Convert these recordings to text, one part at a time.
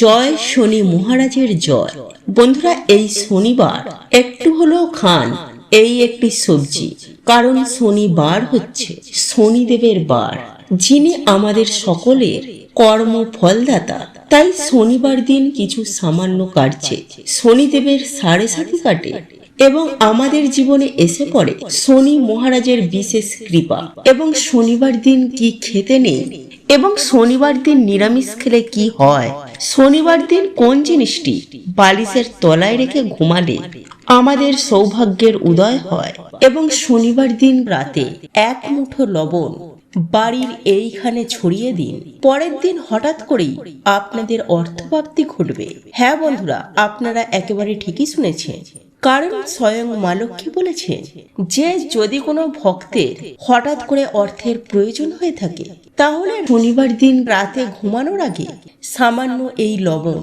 জয় শনি মহারাজের জয়। বন্ধুরা, এই শনিবার একটু হলেও খান, এই একটি সবজি। কারণ শনিবার হচ্ছে শনিদেবের বার, যিনি আমাদের সকলের কর্ম ফলদাতা। তাই শনিবার দিন কিছু সামান্য কাটছে শনিদেবের সাড়ে সাথী কাটে এবং আমাদের জীবনে এসে পড়ে শনি মহারাজের বিশেষ কৃপা। এবং শনিবার দিন কি খেতে নেই এবং শনিবার দিন নিরামিষ খেলে কি হয়? শনিবার দিন কোন জিনিসটি বালিশের তলায় রেখে ঘুমালে আমাদের সৌভাগ্যের উদয় হয়? এবং শনিবার দিন রাতে এক মুঠো লবণ বাড়ির এইখানে ছড়িয়ে দিন। পরের দিন হঠাৎ করেই আপনাদের অর্থপ্রাপ্তি ঘটবে। হ্যাঁ বন্ধুরা, আপনারা একেবারে ঠিকই শুনেছেন। কারণ স্বয়ং মালক্ষী বলেছেন, যে যদি কোনো ভক্তের হঠাৎ করে অর্থের প্রয়োজন হয়ে থাকে তাহলে শনিবার দিন রাতে ঘুমানোর আগে সামান্য এই লবণ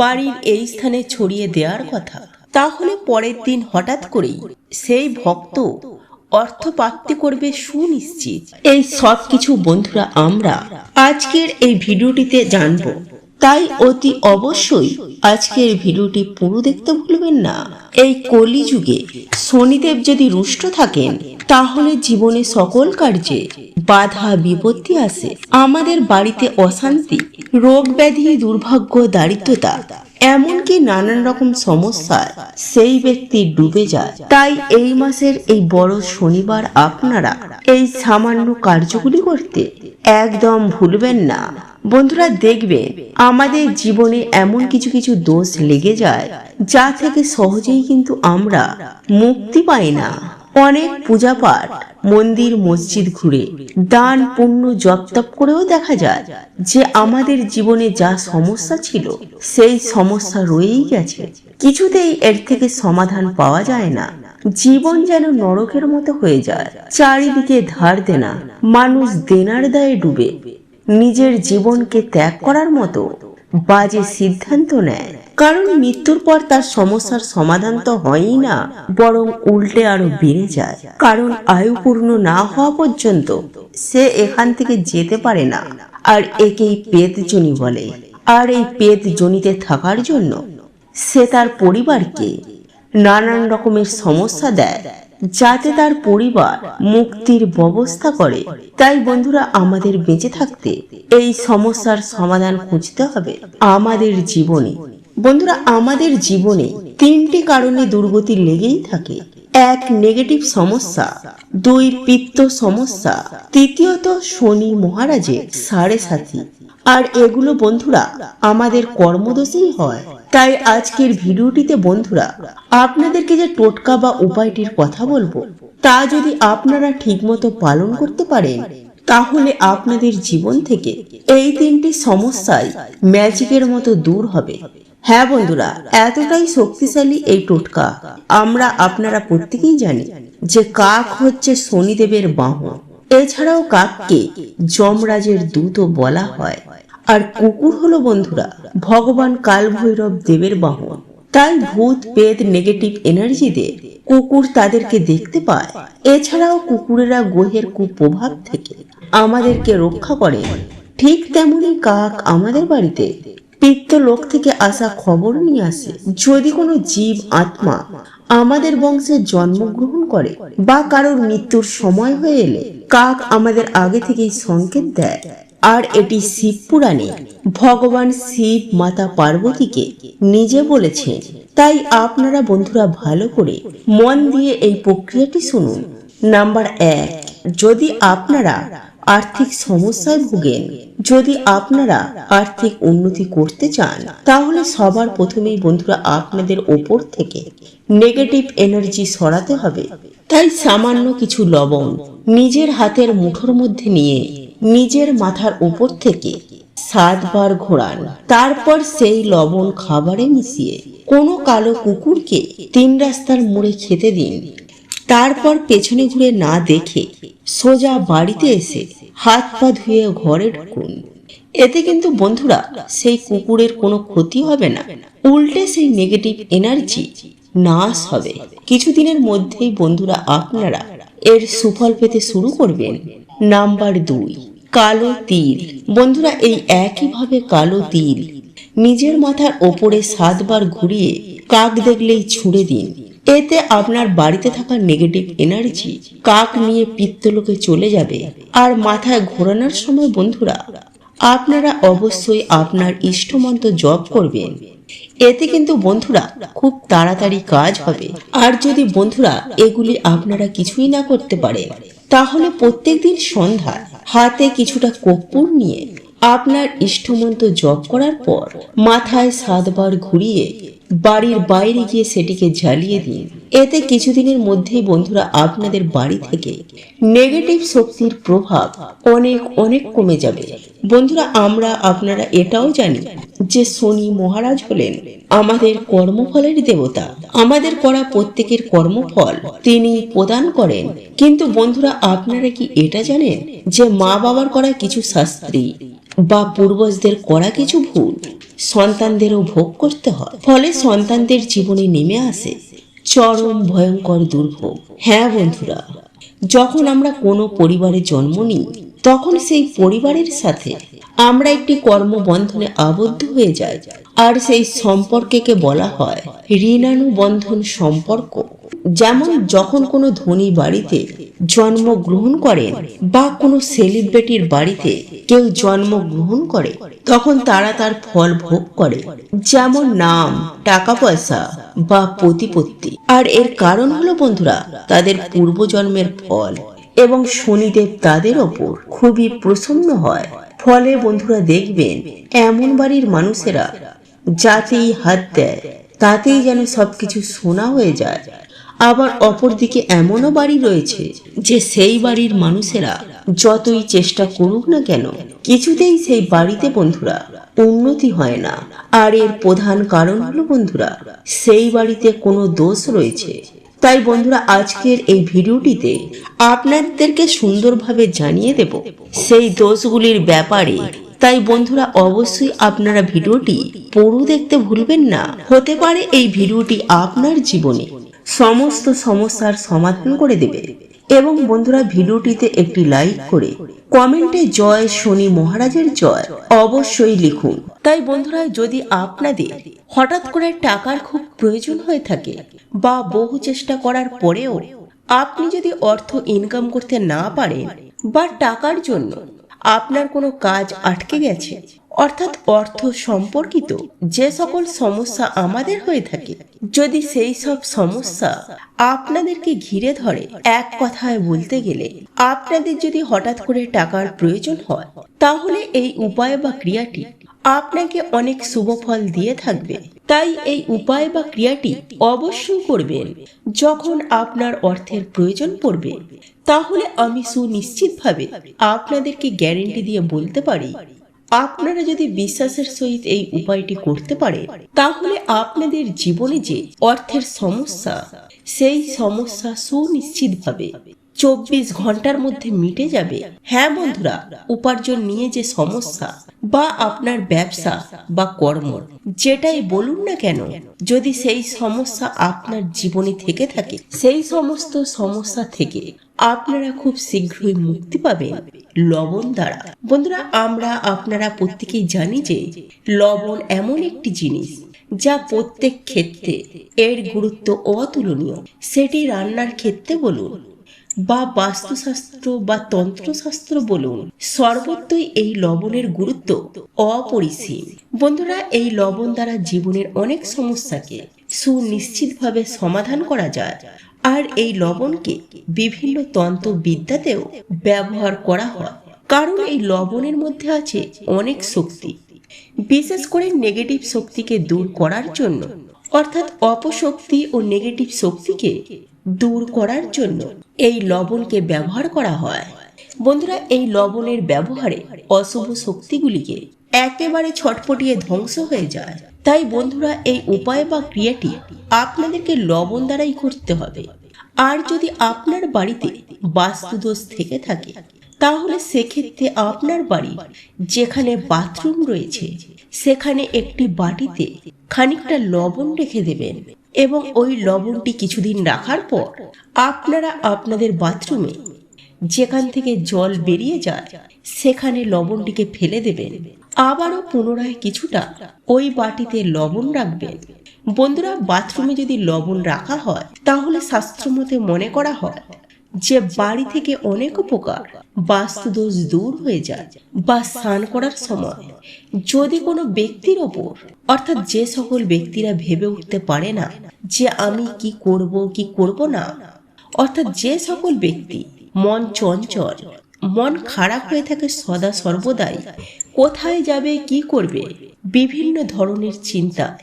বাড়ির এই স্থানে ছড়িয়ে দেওয়ার কথা। তাহলে পরের দিন হঠাৎ করেই সেই ভক্ত অর্থ প্রাপ্তি করবে সুনিশ্চিত। এই সব কিছু বন্ধুরা, আমরা আজকের এই ভিডিওটিতে জানব। তাই অতি অবশ্যই আজকের ভিডিওটি পুরো দেখতে ভুলবেন না। এই কলিযুগে শনিদেব যদি রুষ্ট থাকেন, তাহলে জীবনে সকল কার্যে বাধা বিপত্তি আসে আমাদের বাড়িতে অশান্তি, রোগ ব্যাধি, দুর্ভাগ্য, দারিদ্রতা, এমনকি নানান রকম সমস্যায় সেই ব্যক্তি ডুবে যায়। তাই এই মাসের এই বড় শনিবার আপনারা এই সামান্য কার্যগুলি করতে একদম ভুলবেন না। বন্ধুরা, দেখবেন আমাদের জীবনে এমন কিছু কিছু দোষ লেগে যায়, যা থেকে সহজেই কিন্তু আমরা মুক্তি পাই না। অনেক পূজা পাঠ মন্দির, মসজিদ ঘুরে, দান, পুণ্য জপ তপ করেও দেখা যায় যে আমাদের জীবনে যা সমস্যা ছিল, সেই সমস্যা রয়েই গেছে। কিছুতেই এর থেকে সমাধান পাওয়া যায় না। জীবন যেন নরকের মতো হয়ে যায়। চারিদিকে ধার দেনা, মানুষ দেনার দায়ে ডুবে। নিজের জীবনকে ত্যাগ করার মতো বাজে সিদ্ধান্ত নেয়। কারণ মৃত্যুর পর তার সমস্যার সমাধান তো হয়ই না, বরং উল্টে আরও বেড়ে যায়। কারণ আয়ু পূর্ণ না হওয়া পর্যন্ত সে এখান থেকে যেতে পারে না, আর একেই পেতজনি বলে। আর এই পেত জনিতে থাকার জন্য সে তার পরিবারকে নানান রকমের সমস্যা দেয়। যাতে তার পরিবার মুক্তির ব্যবস্থা করে। তাই বন্ধুরা, আমাদের বেঁচে থাকতে এই সমস্যার সমাধান খুঁজতে হবে আমাদের জীবনে। বন্ধুরা, আমাদের জীবনে তিনটি কারণে দুর্গতি লেগেই থাকে। এক নেগেটিভ সমস্যা। দুই, পিত্ত সমস্যা। তৃতীয়ত, শনি মহারাজের সাড়ে সাথী। আর এগুলো বন্ধুরা, আমাদের কর্মদোষেই হয়। তাই আজকের ভিডিওটিতে বন্ধুরা, আপনাদেরকে যে টোটকা বা উপায়টির কথা বলব, তা যদি আপনারা ঠিকমতো পালন করতে পারেন, তাহলে আপনাদের জীবন থেকে এই তিনটি সমস্যাই ম্যাজিকের মতো দূর হবে। হ্যাঁ বন্ধুরা, এতটাই শক্তিশালী এই টোটকা, আমরা আপনারা প্রত্যেকেই জানি যে কাক হচ্ছে শনিদেবের বাহন। এছাড়াও কাককে যমরাজের দূতও বলা হয়। আর কুকুর হলো বন্ধুরা, ভগবান কাল ভৈরব দেবের বাহন। তাই ভূত পেদ নেগেটিভ এনার্জিতে কুকুর তাদেরকে দেখতে পায়। এছাড়াও কুকুরেরা গ্রহের কুপ্রভাব থেকে আমাদেরকে রক্ষা করে। ঠিক তেমনি কাক আমাদের বাড়িতে পিত্ত লোক থেকে আসা খবর নিয়ে আসে। যদি কোনো জীব, আত্মা আমাদের বংশে জন্মগ্রহণ করে বা কারোর মৃত্যুর সময় হয়ে এলে কাক আমাদের আগে থেকেই সংকেত দেয়। আর এটি শিব পুরাণে ভগবান শিব মাতা পার্বতীকে নিজে বলেছেন। তাই আপনারা বন্ধুরা ভালো করে মন দিয়ে এই প্রক্রিয়াটি শুনুন। নাম্বার এক, যদি আপনারা আর্থিক সমস্যায় ভুগেন, যদি আপনারা আর্থিক উন্নতি করতে চান, তাহলে সবার প্রথমেই বন্ধুরা আপনাদের ওপর থেকে নেগেটিভ এনার্জি সরাতে হবে। তাই সামান্য কিছু লবণ নিজের হাতের মুঠোর মধ্যে নিয়ে নিজের মাথার উপর থেকে সাতবার ঘোরান। তারপর সেই লবণ খাবারে মিশিয়ে কোনো কালো কুকুরকে তিন রাস্তার মোড়ে খেতে দিন। তারপর পেছনে ঘুরে না দেখে সোজা বাড়িতে এসে হাত পা ধুয়ে ঘরে ঢুকুন। এতে কিন্তু বন্ধুরা সেই কুকুরের কোনো ক্ষতি হবে না। উল্টে সেই নেগেটিভ এনার্জি নাশ হবে। কিছুদিনের মধ্যেই বন্ধুরা আপনারা এর সুফল পেতে শুরু করবেন। নাম্বার দুই, কালো তিল। বন্ধুরা, এই একইভাবে কালো তিল নিজের মাথার ওপরে সাতবার ঘুরিয়ে কাক দেখলেই ছুঁড়ে দিন। এতে আপনার বাড়িতে থাকা নেগেটিভ এনার্জি কাক নিয়ে পিত্তলোকে চলে যাবে। আর মাথায় ঘোরানোর সময় বন্ধুরা, আপনারা অবশ্যই আপনার ইষ্টমন্ত্র জপ করবেন। এতে কিন্তু বন্ধুরা খুব তাড়াতাড়ি কাজ হবে। আর যদি বন্ধুরা এগুলি আপনারা কিছুই না করতে পারে, তাহলে প্রত্যেক দিন সন্ধ্যায় হাতে কিছুটা কর্পূর নিয়ে আপনার ইষ্টমন্ত জপ করার পর মাথায় সাতবার ঘুরিয়ে বাড়ির বাইরে গিয়ে সেটিকে জ্বালিয়ে দিন এতে কিছুদিনের মধ্যেই বন্ধুরা আপনাদের বাড়ি থেকে নেগেটিভ শক্তির প্রভাব অনেক অনেক কমে যাবে। বন্ধুরা, আমরা, আপনারা এটাও জানি যে শনি মহারাজ হলেন আমাদের কর্মফলের দেবতা। আমাদের করা প্রত্যেকের কর্মফল তিনি প্রদান করেন। কিন্তু বন্ধুরা, আপনারা কি এটা জানেন যে মা বাবার করা কিছু শাস্ত্রী বা পূর্বজদের করা কিছু ভুল, সন্তানদেরও ভোগ করতে হয়। ফলে সন্তানদের জীবনে নেমে আসে চরম ভয়ঙ্কর দুর্ভোগ। হ্যাঁ বন্ধুরা, যখন আমরা কোনো পরিবারে জন্ম নিই, তখন সেই পরিবারের সাথে আমরা একটি কর্মবন্ধনে আবদ্ধ হয়ে যাই। আর সেই সম্পর্ককে বলা হয় ঋণানুবন্ধন সম্পর্ক। যেমন যখন কোনো ধনী বাড়িতে জন্মগ্রহণ করেন বা কোনো সেলিব্রিটির বাড়িতে কেউ জন্মগ্রহণ করে, তখন তারা তার ফল ভোগ করে। যেমন নাম, টাকা পয়সা বা প্রতিপত্তি। আর এর কারণ হলো বন্ধুরা, তাদের পূর্বজন্মের ফল এবং শনিদেব তাদের ওপর খুবই প্রসন্ন হয়। ফলে বন্ধুরা দেখবেন, এমন বাড়ির মানুষেরা যাতেই হাত দেয়, তাতেই যেন সবকিছু সোনা হয়ে যায়। আবার অপরদিকে এমনও বাড়ি রয়েছে যে সেই বাড়ির মানুষেরা যতই চেষ্টা করুক না কেন, কিছুতেই সেই বাড়িতে বন্ধুরা উন্নতি হয় না। আর এর প্রধান কারণ হলো বন্ধুরা, সেই বাড়িতে কোনো দোষ রয়েছে। তাই বন্ধুরা, আজকের এই ভিডিওটিতে আপনাদেরকে সুন্দরভাবে জানিয়ে দেব সেই দোষগুলির ব্যাপারে। তাই বন্ধুরা, অবশ্যই আপনারা ভিডিওটি পুরো দেখতে ভুলবেন না। হতে পারে এই ভিডিওটি আপনার জীবনে সমস্ত সমস্যার সমাধান করে দেবে। এবং বন্ধুরা, ভিডিওটিতে একটি লাইক করে কমেন্টে জয় শনি মহারাজের জয় অবশ্যই লিখুন। তাই বন্ধুরা, যদি আপনাদের হঠাৎ করে টাকার খুব প্রয়োজন হয়ে থাকে বা বহু চেষ্টা করার পরেও আপনি যদি অর্থ ইনকাম করতে না পারেন বা টাকার জন্য আপনার কোনো কাজ আটকে গেছে? অর্থাৎ অর্থ সম্পর্কিত যে সকল সমস্যা আমাদের হয়ে থাকে, যদি সেই সব সমস্যা আপনাদেরকে ঘিরে ধরে, এক কথায় বলতে গেলে, আপনাদের যদি হঠাৎ করে টাকার প্রয়োজন হয়, তাহলে এই উপায় বা ক্রিয়াটি আপনাকে অনেক শুভ ফল দিয়ে থাকবে। তাই এই উপায় বা ক্রিয়াটি অবশ্যই করবেন যখন আপনার অর্থের প্রয়োজন পড়বে। তাহলে আমি সুনিশ্চিতভাবে আপনাদেরকে গ্যারেন্টি দিয়ে বলতে পারি, আপনারা যদি বিশ্বাসের সহিত এই উপায়টি করতে পারে, তাহলে আপনাদের জীবনে যে অর্থের সমস্যা, সেই সমস্যা সুনিশ্চিতভাবে চব্বিশ ঘণ্টার মধ্যে মিটে যাবে। হ্যাঁ বন্ধুরা, উপার্জন নিয়ে যে সমস্যা বা আপনার ব্যবসা বা কর্ম, যেটাই বলুন না কেন, যদি সেই সমস্যা আপনার জীবনে থেকে থাকে, সেই সমস্ত সমস্যা থেকে আপনারা খুব শীঘ্রই মুক্তি পাবেন লবণ দ্বারা। বন্ধুরা, আমরা আপনারা প্রত্যেকেই জানি যে লবণ এমন একটি জিনিস যা প্রত্যেক ক্ষেত্রে এর গুরুত্ব অতুলনীয়। সেটি রান্নার ক্ষেত্রে বলুন বা বাস্তুশাস্ত্র বা তন্ত্রশাস্ত্র বলুন, সর্বত্রই এই লবণের গুরুত্ব অপরিসীম। বন্ধুরা, এই লবণ দ্বারা জীবনের অনেক সমস্যাকে সুনিশ্চিতভাবে সমাধান করা যায়। আর এই লবণকে বিভিন্ন তন্ত্র বিদ্যাতেও ব্যবহার করা হয়। কারণ এই লবণের মধ্যে আছে অনেক শক্তি। বিশেষ করে নেগেটিভ শক্তিকে দূর করার জন্য, অর্থাৎ অপশক্তি ও নেগেটিভ শক্তিকে দূর করার জন্য এই লবণকে ব্যবহার করা হয়। বন্ধুরা, এই লবণের ব্যবহারে অশুভ শক্তিগুলিকে একেবারে ছটপটিয়ে ধ্বংস হয়ে যায়। তাই বন্ধুরা, এই উপায় বা ক্রিয়াটি আপনাদেরকে লবণ দ্বারাই করতে হবে। আর যদি আপনার বাড়িতে বাস্তুদোষ থেকে থাকে, তাহলে সেক্ষেত্রে আপনার বাড়ি যেখানে বাথরুম রয়েছে, সেখানে একটি বাটিতে খানিকটা লবণ রেখে দেবেন এবং ওই লবণটি কিছুদিন রাখার পর আপনারা আপনাদের বাথরুমে যেখান থেকে জল বেরিয়ে যায়, সেখানে লবণটিকে ফেলে দেবেন। আবারও পুনরায় কিছুটা ওই বাটিতে লবণ রাখবেন বন্ধুরা, বাথরুমে যদি লবণ রাখা হয়, তাহলে শাস্ত্রমতে মনে করা হয় যে বাড়ি থেকে অনেক উপকার বাস্তুদোষ দূর হয়ে যায় বা স্নান করার সময় যদি কোনো ব্যক্তির ওপর, অর্থাৎ যে সকল ব্যক্তিরা ভেবে উঠতে পারে না যে আমি কি করব কি করব না, অর্থাৎ যে সকল ব্যক্তি মন চঞ্চল মন খারাপ হয়ে থাকে সদা সর্বদাই। কোথায় যাবে, কি করবে? বিভিন্ন ধরনের চিন্তা,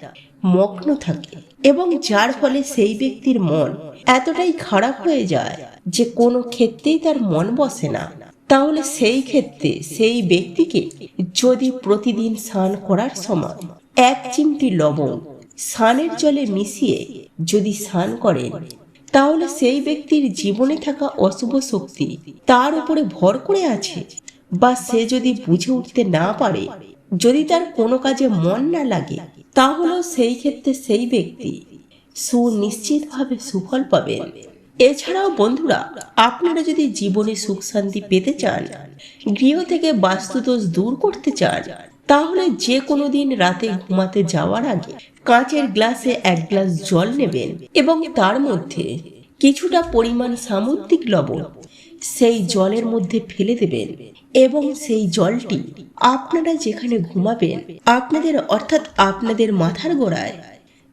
মগ্ন থাকে। এবং যার ফলে সেই ব্যক্তির মন এতটাই খারাপ হয়ে যায় যে কোনো ক্ষেত্রেই তার মন বসে না। তাহলে সেই ক্ষেত্রে সেই ব্যক্তিকে যদি প্রতিদিন স্নান করার সময় এক চিমটি লবণ স্নানের জলে মিশিয়ে যদি স্নান করেন তাহলে সেই ব্যক্তির জীবনে থাকা অশুভ শক্তি তার উপরে ভর করে আছে? বা সে যদি বুঝে উঠতে না পারে, যদি তার কোনো কাজে মন না লাগে, তাহলেও সেই ক্ষেত্রে সেই ব্যক্তি সুনিশ্চিতভাবে সুফল পাবেন এছাড়াও বন্ধুরা, আপনারা যদি জীবনে সুখ শান্তি পেতে চান, গৃহ থেকে বাস্তুদোষ দূর করতে চান তাহলে যে কোনো দিন রাতে ঘুমাতে যাওয়ার আগে কাঁচের গ্লাসে এক গ্লাস জল নেবেন এবং তার মধ্যে কিছুটা পরিমাণ সামুদ্রিক লবণ সেই জলের মধ্যে ফেলে দেবেন এবং সেই জলটি আপনারা যেখানে ঘুমাবেন, আপনাদের অর্থাৎ আপনাদের মাথার গোড়ায়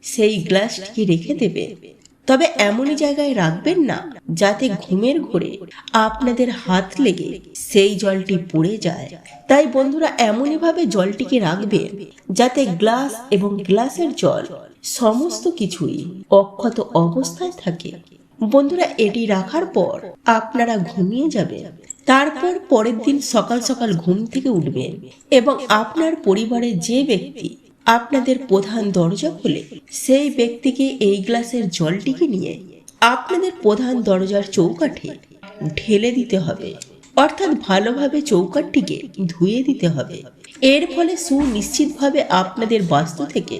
সেই গ্লাসটিকে রেখে দেবেন। তবে এমনই জায়গায় রাখবেন না যাতে ঘুমের ঘোরে আপনাদের হাত লেগে সেই জলটি পড়ে যায়। তাই বন্ধুরা এমনই ভাবে জলটিকে রাখবেন যাতে গ্লাস এবং গ্লাসের জল সমস্ত কিছুই অক্ষত অবস্থায় থাকে। বন্ধুরা, এটি রাখার পর আপনারা ঘুমিয়ে যাবেন। তারপর পরের দিন সকাল সকাল ঘুম থেকে উঠবেন এবং আপনার পরিবারের যে ব্যক্তি আপনাদের প্রধান দরজা খুলে সেই ব্যক্তিকে এই গ্লাসের জলটিকে নিয়ে আপনাদের প্রধান দরজার চৌকাঠে ঢেলে দিতে হবে। অর্থাৎ ভালোভাবে চৌকাঠটিকে ধুয়ে দিতে হবে। এর ফলে সুনিশ্চিতভাবে আপনাদের বাস্তু থেকে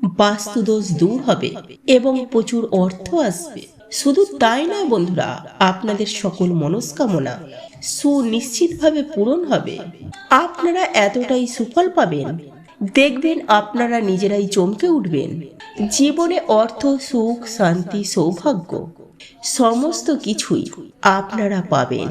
বাস্তুদোষ দূর হবে এবং প্রচুর অর্থ আসবে। শুধু তাই নয় বন্ধুরা, আপনাদের সকল মনস্কামনা সুনিশ্চিতভাবে পূরণ হবে। আপনারা এতটাই সুফল পাবেন দেখবেন আপনারা নিজেরাই চমকে উঠবেন। জীবনে অর্থ, সুখ, শান্তি, সৌভাগ্য সমস্ত কিছুই আপনারা পাবেন।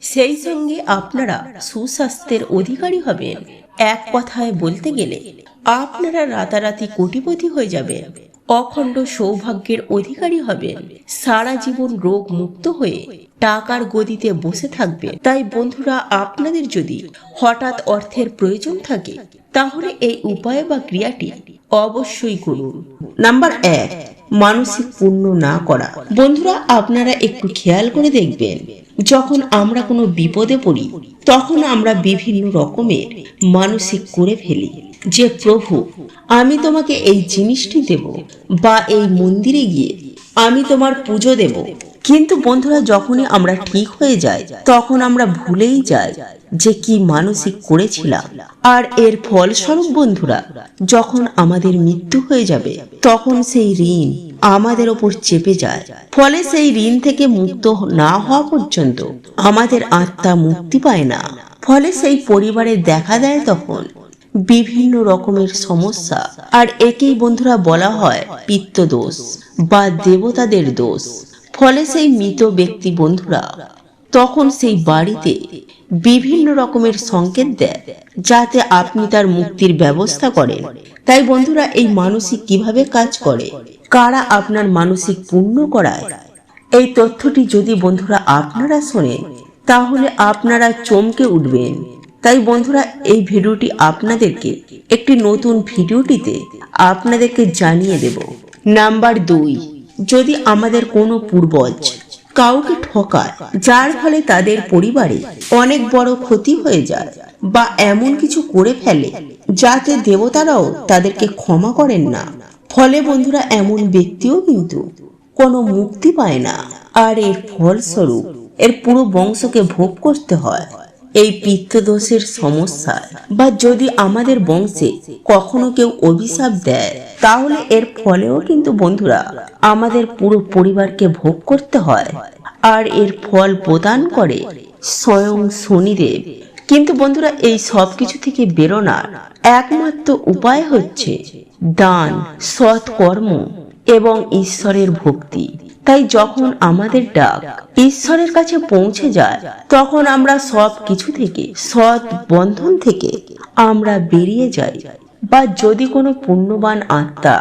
সেই সঙ্গে আপনারা সুস্বাস্থ্যের অধিকারী হবেন। এক কথায় বলতে গেলে আপনারা রাতারাতি কোটিপতি হয়ে যাবেন। অখণ্ড সৌভাগ্যের অধিকারী হবেন। সারা জীবন রোগ মুক্ত হয়ে টাকার গদিতে বসে থাকবে। তাই বন্ধুরা, আপনাদের যদি হঠাৎ অর্থের প্রয়োজন থাকে, তাহলে এই উপায় বা ক্রিয়াটি অবশ্যই করুন। নাম্বার এক, মানসিক পূর্ণ না করা। বন্ধুরা, আপনারা একটু খেয়াল করে দেখবেন, যখন আমরা কোনো বিপদে পড়ি, তখন আমরা বিভিন্ন রকমের মানসিক করে ফেলি। যে প্রভু, আমি তোমাকে এই জিনিসটি দেব বা এই মন্দিরে গিয়ে আমি তোমার পুজো দেব। কিন্তু বন্ধুরা, যখনই আমরা ঠিক হয়ে যাই, তখন আমরা ভুলেই যাই যে কি মানসিক করেছিলাম। আর এর ফলস্বরূপ বন্ধুরা, যখন আমাদের মৃত্যু হয়ে যাবে, তখন সেই ঋণ আমাদের ওপর চেপে যায়। ফলে সেই ঋণ থেকে মুক্ত না হওয়া পর্যন্ত আমাদের আত্মা মুক্তি পায় না। ফলে সেই পরিবারে দেখা দেয় তখন বিভিন্ন রকমের সমস্যা। আর একেই বন্ধুরা বলা হয় পিত্ত দোষ বা দেবতাদের দোষ। ফলে সেই মৃত ব্যক্তি বন্ধুরা তখন সেই বাড়িতে বিভিন্ন রকমের সংকেত দেয়, যাতে আপনি তার মুক্তির ব্যবস্থা করেন। তাই বন্ধুরা, এই মানসিক কীভাবে কাজ করে? কারা আপনার মানসিক পূর্ণ করায়? এই তথ্যটি যদি বন্ধুরা আপনারা শোনেন, তাহলে আপনারা চমকে উঠবেন। তাই বন্ধুরা, এই ভিডিওটি আপনাদেরকে একটি নতুন ভিডিওটিতে আপনাদেরকে জানিয়ে দেব। নাম্বার দুই, যদি আমাদের কোনো পূর্বজ কাউকে ঠকায়, যার ফলে তাদের পরিবারে অনেক বড় ক্ষতি হয়ে যায় বা এমন কিছু করে ফেলে যাতে দেবতারাও তাদেরকে ক্ষমা করেন না, ফলে বন্ধুরা, এমন ব্যক্তিও কিন্তু কোনো মুক্তি পায় না। আর এর ফলস্বরূপ এর পুরো বংশকে ভোগ করতে হয়। এই পিত্তদোষের সমস্যা বা যদি আমাদের বংশে কখনো কেউ অভিশাপ দেয়, তাহলে এর ফলেও কিন্তু বন্ধুরা আমাদের পুরো পরিবারকে ভোগ করতে হয়। আর এর ফল প্রদান করে স্বয়ং শনিদেব। কিন্তু বন্ধুরা, এই সব কিছু থেকে বেরোনার একমাত্র উপায় হচ্ছে দান সৎ কর্ম এবং ঈশ্বরের ভক্তি। তাই যখন আমাদের ডাক ঈশ্বরের কাছে পৌঁছে যায়, তখন আমরা সব কিছু থেকে, সৎ বন্ধন থেকে আমরা বেরিয়ে যাই। বা যদি কোনো পুণ্যবান আত্মা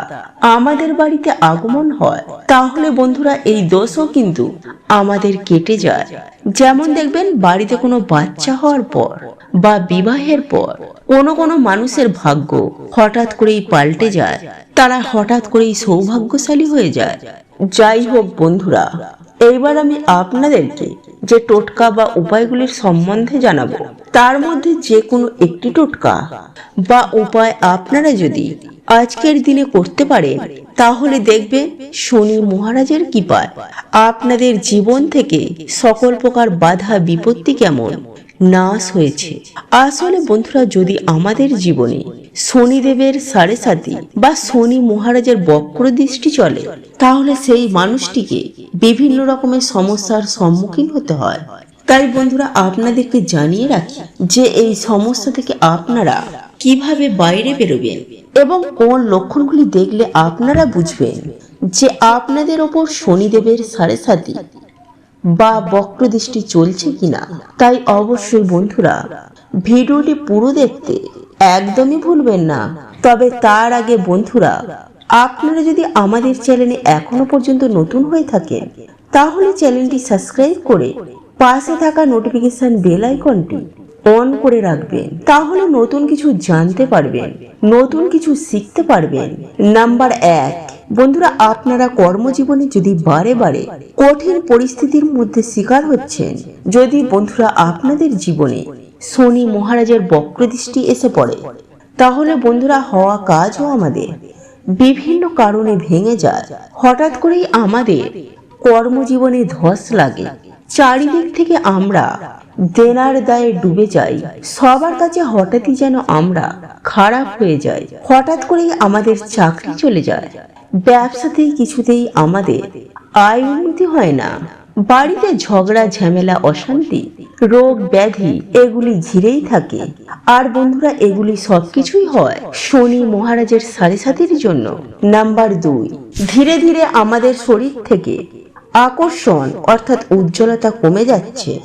আমাদের বাড়িতে আগমন হয়, তাহলে বন্ধুরা এই দোষও কিন্তু আমাদের কেটে যায়। যেমন দেখবেন, বাড়িতে কোনো বাচ্চা হওয়ার পর বা বিবাহের পর কোনো কোনো মানুষের ভাগ্য হঠাৎ করেই পাল্টে যায়। তারা হঠাৎ করেই সৌভাগ্যশালী হয়ে যায়। যাই হোক বন্ধুরা এইবার আমি আপনাদেরকে যে টোটকা বা উপায়গুলির সম্বন্ধে জানাব, তার মধ্যে যে কোনো একটি টোটকা বা উপায় আপনারা যদি আজকের দিনে করতে পারেন, তাহলে দেখবে শনি মহারাজের কৃপায় আপনাদের জীবন থেকে সকল প্রকার বাধা, বিপত্তি কেমন নাশ হয়েছে। আসলে বন্ধুরা, যদি আমাদের জীবনে শনিদেবের সাড়ে সাথী বা শনি মহারাজের বক্র দৃষ্টি চলে, তাহলে সেই মানুষটিকে বিভিন্ন রকমের সমস্যার সম্মুখীন হতে হয়। তাই বন্ধুরা, আপনাদেরকে জানিয়ে রাখি যে এই সমস্যা থেকে আপনারা কীভাবে বাইরে বেরোবেন এবং কোন লক্ষণগুলি দেখলে আপনারা বুঝবেন যে আপনাদের ওপর শনিদেবের সাড়ে সাথী বা বক্রদৃষ্টি চলছে কিনা। তাই অবশ্যই বন্ধুরা, ভিডিওটি পুরো দেখতে একদমই ভুলবেন না। তবে তার আগে বন্ধুরা, আপনারা যদি আমাদের চ্যানেলে এখনও পর্যন্ত নতুন হয়ে থাকেন, তাহলে চ্যানেলটি সাবস্ক্রাইব করে পাশে থাকা নোটিফিকেশন বেল আইকনটি অন করে রাখবেন। তাহলে নতুন কিছু জানতে পারবেন, নতুন কিছু শিখতে পারবেন। নাম্বার এক, বন্ধুরা, আপনারা কর্মজীবনে যদি বারে বারে কঠিন পরিস্থিতির মধ্যে শিকার হচ্ছেন, যদি বন্ধুরা আপনাদের জীবনে শনি মহারাজের বক্রদৃষ্টি এসে পড়ে। তাহলে বন্ধুরা, হওয়া কাজও আমাদের। বিভিন্ন কারণে ভেঙে যায়। হঠাৎ করেই আমাদের কর্মজীবনে ধস লাগে। চারিদিক থেকে আমরা দেনার দায়ে ডুবে যাই। সবার কাছে হঠাৎই যেন আমরা খারাপ হয়ে যাই। হঠাৎ করেই আমাদের চাকরি চলে যায়। ব্যবসাতেই কিছুতেই আমাদের আয় উন্নতি হয় না। বাড়িতে ঝগড়া, ঝামেলা, অশান্তি, রোগ, ব্যাধি, এগুলি ঘিরেই থাকে। আর বন্ধুরা, এগুলি সবকিছুই হয় শনি মহারাজের সাড়ে সাতির জন্য। নাম্বার দুই, ধীরে ধীরে আমাদের শরীর থেকে আকর্ষণ, অর্থাৎ উজ্জ্বলতা কমে যাচ্ছে।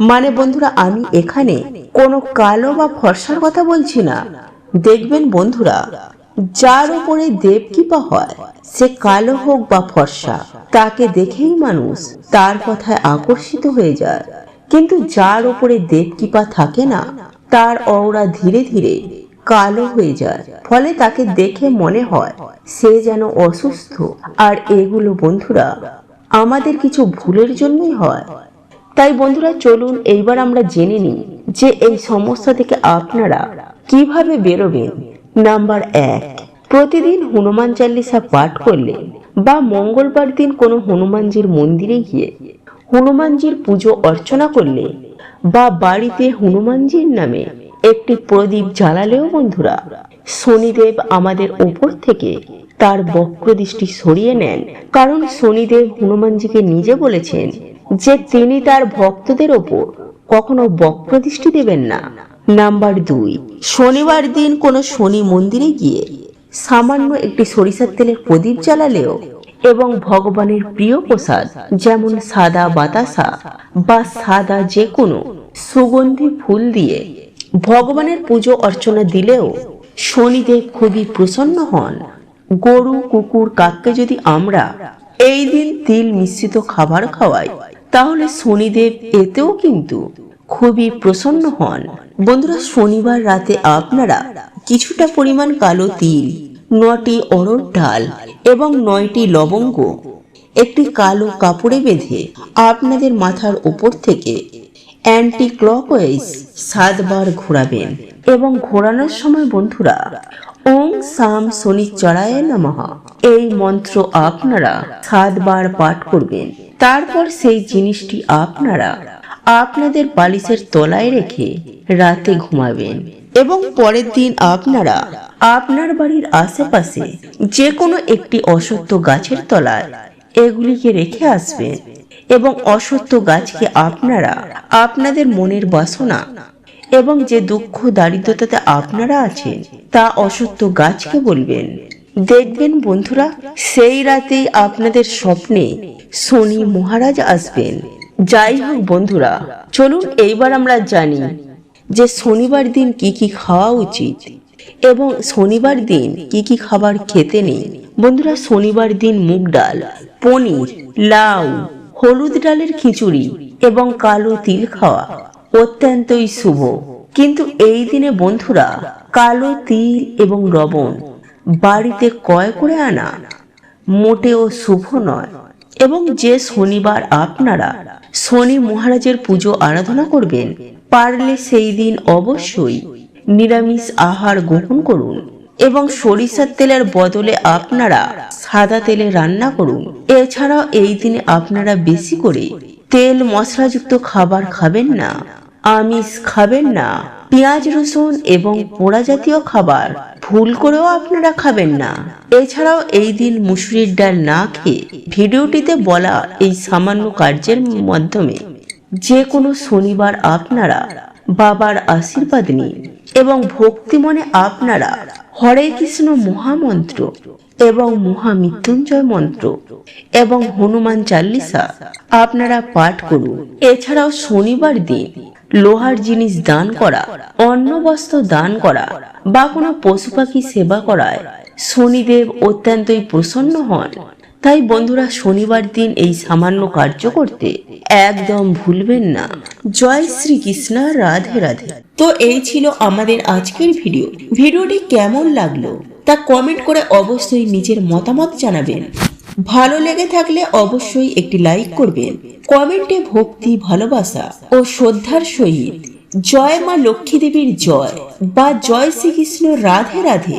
মানে বন্ধুরা, আমি এখানে কোনো কালো বা ফর্সার কথা বলছি না। দেখবেন বন্ধুরা যার উপরে দেব কৃপা হয়, সে কালো হোক বা ফর্সা, তাকে দেখেই মানুষ তার কথায় আকর্ষিত হয়ে যায়। কিন্তু যার উপরে দেব কৃপা থাকে না, তার অওরা ধীরে ধীরে কালো হয়ে যায়। ফলে তাকে দেখে মনে হয়, সে যেন অসুস্থ। আর এগুলো বন্ধুরা, আমাদের কিছু ভুলের জন্যই হয়। তাই বন্ধুরা, চলুন এইবার আমরা জেনে নিই যে এই সমস্যা থেকে আপনারা কীভাবে বেরোবেন। নাম্বার এক, প্রতিদিন হনুমান চাল্লিশা পাঠ করলে বা মঙ্গলবার দিন কোনো হনুমানজির মন্দিরে গিয়ে হনুমানজির পুজো অর্চনা করলে বা বাড়িতে হনুমানজির নামে একটি প্রদীপ জ্বালালেও বন্ধুরা, শনিদেব আমাদের উপর থেকে তার বক্রদৃষ্টি সরিয়ে নেন। কারণ শনিদেব হনুমানজিকে নিজে বলেছেন যে তিনি তার ভক্তদের ওপর কখনো বক্রদৃষ্টি দেবেন না। নাম্বার দুই, শনিবার দিন কোনো শনি মন্দিরে গিয়ে সামান্য একটি সরিষার তেলের প্রদীপ জ্বালালেও এবং ভগবানের প্রিয় প্রসাদ, যেমন সাদা বাতাসা বা সাদা যে কোনো সুগন্ধি ফুল দিয়ে ভগবানের পুজো অর্চনা দিলেও শনিদেব খুবই প্রসন্ন হন। গরু, কুকুর, কাককে যদি আমরা এই দিন তিল মিশ্রিত খাবার খাওয়াই, তাহলে শনিদেব এতেও কিন্তু খুবই প্রসন্ন হন। বন্ধুরা, শনিবার রাতে আপনারা কিছুটা পরিমাণ কালো তিল, নটি অরড় ডাল এবং নয়টি লবঙ্গ, একটি কালো কাপড়ে বেঁধে আপনাদের মাথার উপর থেকে অ্যান্টি ক্লকওয়াইজ সাতবার ঘোরাবেন এবং ঘোরানোর সময় বন্ধুরা, ওং সাম শনি চড়ায় নমঃ। এই মন্ত্র আপনারা সাতবার পাঠ করবেন। তারপর সেই জিনিসটি আপনারা আপনাদের বালিশের তলায় রেখে রাতে ঘুমাবেন। এবং পরের দিন আপনারা আপনার বাড়ির আশেপাশে যে কোনো একটি অসত্য গাছের তলায় এগুলিকে রেখে আসবেন এবং অসত্য গাছকে আপনারা আপনাদের মনের বাসনা এবং যে দুঃখ দারিদ্রতাতে আপনারা আছেন, তা অসত্য গাছকে বলবেন। দেখবেন বন্ধুরা, সেই রাতেই আপনাদের স্বপ্নে শনি মহারাজ আসবেন। যাই হোক বন্ধুরা, চলুন এইবার আমরা জানি যে শনিবার দিন কি কি খাওয়া উচিত এবং শনিবার দিন কি কি খাবার খেতে নেই। বন্ধুরা, শনিবার দিন মুগ ডাল, পনির, লাউ, হলুদ ডালের খিচুড়ি এবং কালো তিল খাওয়া অত্যন্তই শুভ। কিন্তু এই দিনে বন্ধুরা, কালো তিল এবং লবণ বাড়িতে ক্রয় করে আনা মোটেও শুভ নয় এবং যে শনিবার আপনারা শনি মহারাজের পুজো আরাধনা করবেন পারলে সেই দিন অবশ্যই নিরামিষ আহার গ্রহণ করুন এবং সরিষার তেলের বদলে আপনারা সাদা তেলে রান্না করুন। এছাড়াও এই দিনে আপনারা বেশি করে তেল মশলাযুক্ত খাবার খাবেন না, আমিষ খাবেন না, পেঁয়াজ রসুন এবং পোড়া জাতীয় খাবার ভুল করেও আপনারা খাবেন না। এছাড়াও এই দিন মুসুরির ডাল না খেয়ে ভিডিওটিতে বলা এই সামান্য কার্যের মাধ্যমে যে কোনো শনিবার আপনারা বাবার আশীর্বাদ নিন এবং ভক্তি মনে আপনারা হরে কৃষ্ণ মহামন্ত্র এবং মহামৃত্যুঞ্জয় মন্ত্র এবং হনুমান চাল্লিশা আপনারা পাঠ করুন। এছাড়াও শনিবার দিন লোহার জিনিস দান করা অন্ন বস্ত্র দান করা বা কোনো পশু পাখি সেবা করায় শনিদেব অত্যন্তই প্রসন্ন হন। তাই বন্ধুরা শনিবার দিন এই সামান্য কার্য করতে একদম ভুলবেন না। জয় শ্রীকৃষ্ণ, রাধে রাধে। তো এই ছিল আমাদের আজকের ভিডিও। ভিডিওটি কেমন লাগল তা কমেন্ট করে অবশ্যই নিজের মতামত জানাবেন। ভালো লেগে থাকলে অবশ্যই একটি লাইক করবেন। কমেন্টে ভক্তি, ভালোবাসা ও শ্রদ্ধার সহিত জয় মা লক্ষ্মী দেবীর জয় বা জয় শ্রীকৃষ্ণ, রাধে রাধে।